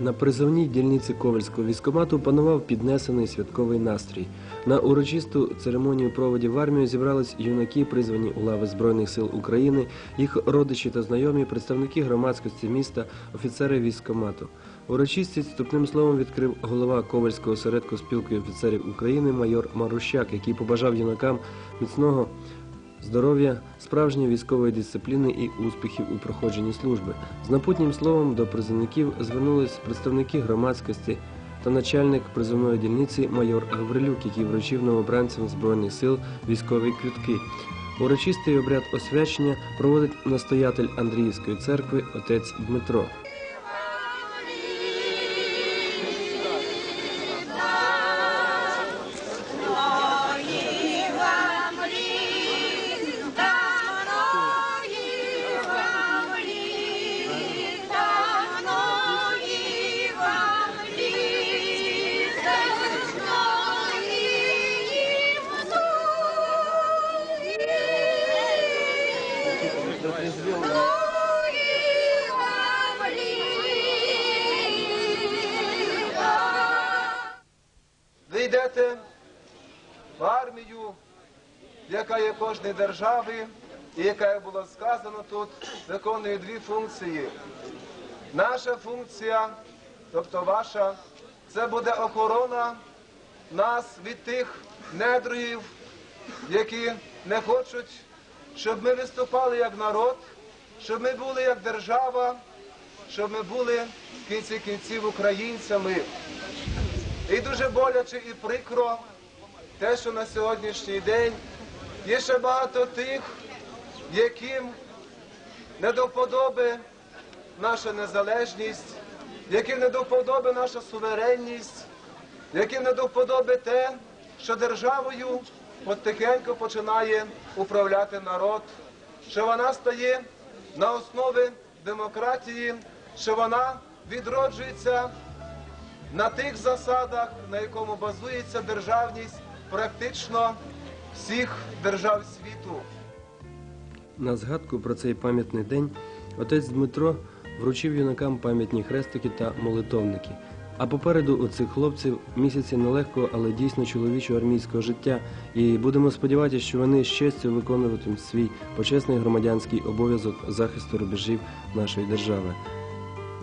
На призовній дільниці Ковальського військкомату панував піднесений святковий настрій. На урочисту церемонію проводів в армію зібрались юнаки, призвані у лави Збройних сил України, їх родичі та знайомі, представники громадськості міста, офіцери військкомату. Урочистість вступним словом відкрив голова Ковальського осередку спілки офіцерів України майор Марущак, який побажав юнакам міцного здоров'я, справжньої військової дисципліни і успіхів у проходженні служби. З напутнім словом до призовників звернулись представники громадськості та начальник призовної дільниці майор Гаврилюк, який вручив новобранцям збройних сил військові квітки. Урочистий обряд освячення проводить настоятель Андріївської церкви отець Дмитро. Ви йдете в армію, яка є кожної держави, і яка, як було сказано тут, виконує дві функції. Наша функція, тобто ваша, це буде охорона нас від тих недругів, які не хочуть, щоб ми виступали як народ, щоб ми були як держава, щоб ми були в кінці кінців українцями. І дуже боляче і прикро те, що на сьогоднішній день є ще багато тих, яким не до вподоби наша незалежність, яким не до вподоби наша суверенність, яким не до вподоби те, що державою потихеньку починає управляти народ, що вона стає на основі демократії, що вона відроджується на тих засадах, на якому базується державність практично всіх держав світу. На згадку про цей пам'ятний день отець Дмитро вручив юнакам пам'ятні хрестики та молитовники. А попереду у цих хлопців місяці нелегкого, але дійсно чоловічого армійського життя. І будемо сподіватися, що вони з честю виконуватимуть свій почесний громадянський обов'язок захисту рубежів нашої держави.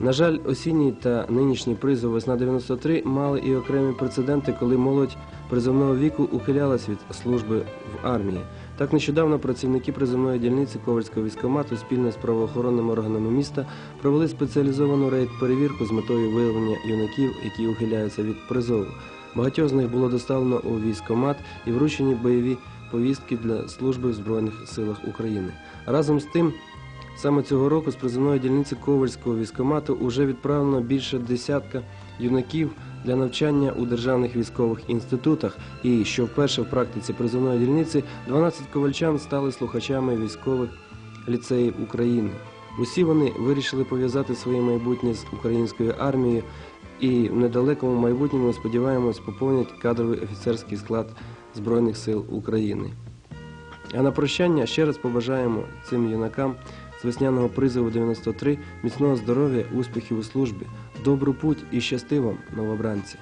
На жаль, осінній та нинішній призов весна 93 мали і окремі прецеденти, коли молодь призовного віку ухилялась від служби в армії. Так нещодавно працівники призовної дільниці Ковальського військкомату спільно з правоохоронними органами міста провели спеціалізовану рейд-перевірку з метою виявлення юнаків, які ухиляються від призову. Багатьох з них було доставлено у військкомат і вручені бойові повістки для служби в Збройних силах України. Разом з тим, Саме цього року з призовної дільниці Ковальського військкомату уже відправлено більше десятка юнаків для навчання у державних військових інститутах. І що вперше в практиці призовної дільниці 12 ковальчан стали слухачами військових ліцеїв України. Усі вони вирішили пов'язати своє майбутнє з українською армією і в недалекому майбутньому сподіваємось поповнять кадровий офіцерський склад Збройних сил України. А на прощання ще раз побажаємо цим юнакам з весняного призову 93 міцного здоров'я, успіхів у службі, добру путь і щасти вам, новобранці.